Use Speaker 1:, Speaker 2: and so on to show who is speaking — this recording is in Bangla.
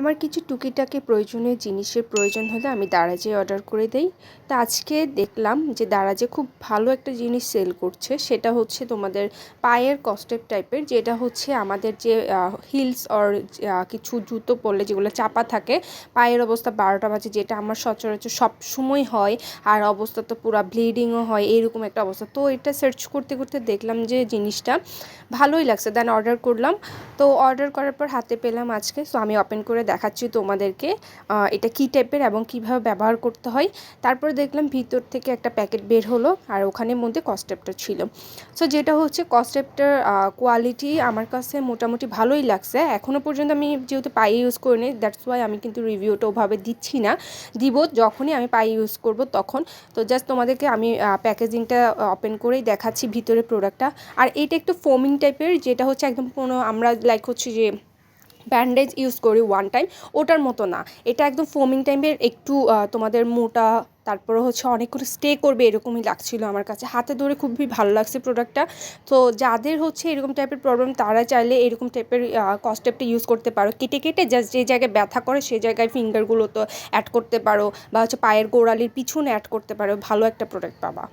Speaker 1: আমার কিছু টুকিটাকি প্রয়োজনীয় জিনিসের প্রয়োজন হলে আমি দারাজে অর্ডার করে দেই। তা আজকে দেখলাম যে দারাজে খুব ভালো একটা জিনিস সেল করছে, সেটা হচ্ছে তোমাদের পায়ের কস্টেপ টাইপের, যেটা হচ্ছে আমাদের যে হিলস অর কিছু জুতো পরলে যেগুলো চাপা থাকে, পায়ের অবস্থা বারোটা বাজে, যেটা আমার সচরাচর সব সময় হয়, আর অবস্থা তো পুরো ব্লিডিংও হয়, এরকম একটা অবস্থা। তো এটা সার্চ করতে করতে দেখলাম যে জিনিসটা ভালোই লাগছে। দেন অর্ডার করলাম। তো অর্ডার করার পর হাতে পেলাম আজকে। সো আমি ওপেন করে দেখাচ্ছি তোমাদেরকে এটা কী টাইপের এবং কীভাবে ব্যবহার করতে হয়। তারপরে দেখলাম ভিতর থেকে একটা প্যাকেট বের হলো, আর ওখানের মধ্যে কস্টেপটা ছিল। সো যেটা হচ্ছে কস্টেপটার কোয়ালিটি আমার কাছে মোটামুটি ভালোই লাগছে। এখনও পর্যন্ত আমি যেহেতু পাই ইউজ করিনি দ্যাটস ওয়াই আমি কিন্তু রিভিউটা ওভাবে দিচ্ছি না। দিব যখনই আমি পাই ইউজ করব তখন। তো জাস্ট তোমাদেরকে আমি প্যাকেজিংটা ওপেন করেই দেখাচ্ছি ভিতরে প্রোডাক্টটা আর এটা একটু ফোমিং টাইপের যেটা হচ্ছে একদম কোনো আমরা লাইক হচ্ছে যে ব্যান্ডেজ ইউজ করি ওয়ান টাইম ওটার মতো না। এটা একদম ফোমিং টাইমের একটু তোমাদের মোটা, তারপরে হচ্ছে অনেকক্ষণ স্টে করবে এরকমই লাগছিল আমার কাছে। হাতে ধরে খুবই ভালো লাগছে প্রোডাক্টটা তো যাদের হচ্ছে এরকম টাইপের প্রবলেম তারা চাইলে এরকম টাইপের কস্টেপটা ইউজ করতে পারো। কেটে কেটে জাস্ট যে জায়গায় ব্যথা করে সেই জায়গায় ফিঙ্গারগুলো তো অ্যাড করতে পারো, বা হচ্ছে পায়ের গোড়ালির পিছনে অ্যাড করতে পারো। ভালো একটা প্রোডাক্ট পাবা।